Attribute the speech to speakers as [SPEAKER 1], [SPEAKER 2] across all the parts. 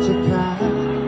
[SPEAKER 1] 解开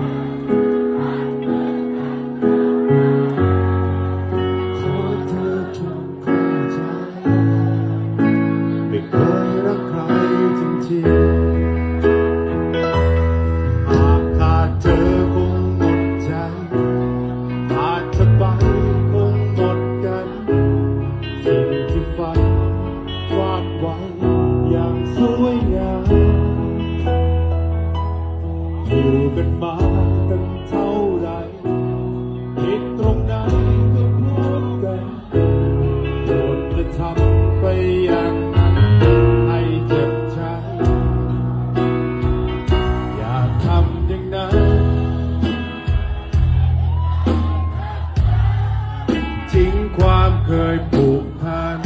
[SPEAKER 1] เคยผูกพัน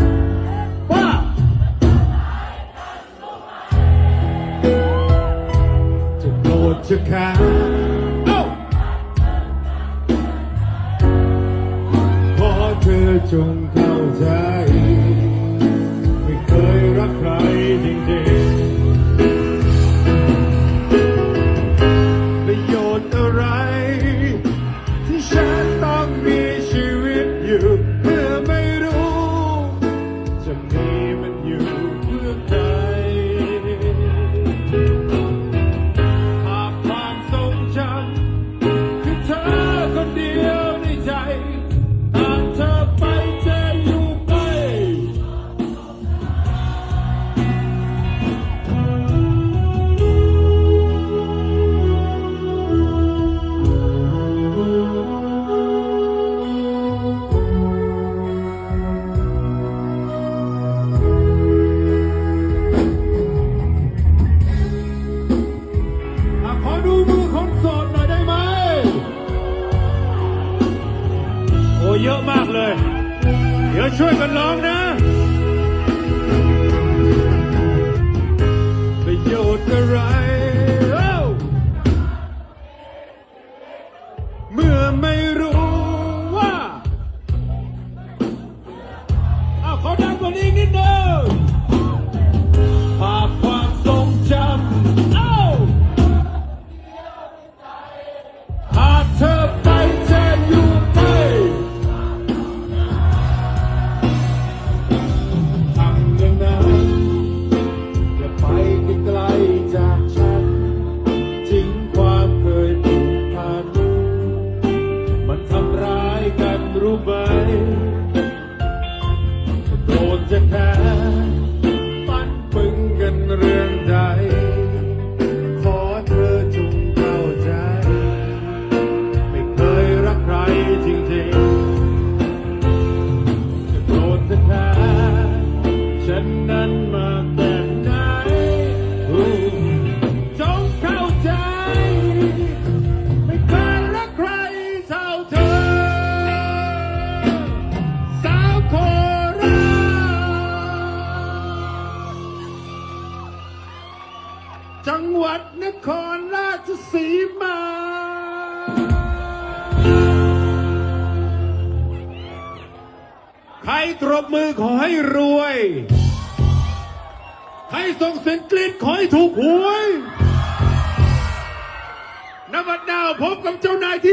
[SPEAKER 1] ว่าจะโกรธจะขาขอเธอจงเข้าใจ ช่วยกันร้องนะ หวัดนครราชสีมา ใครตรบมือขอให้รวย ใครส่งเสียงกรีดขอให้ถูกหวยนวัดดาวพบกับเจ้านายที่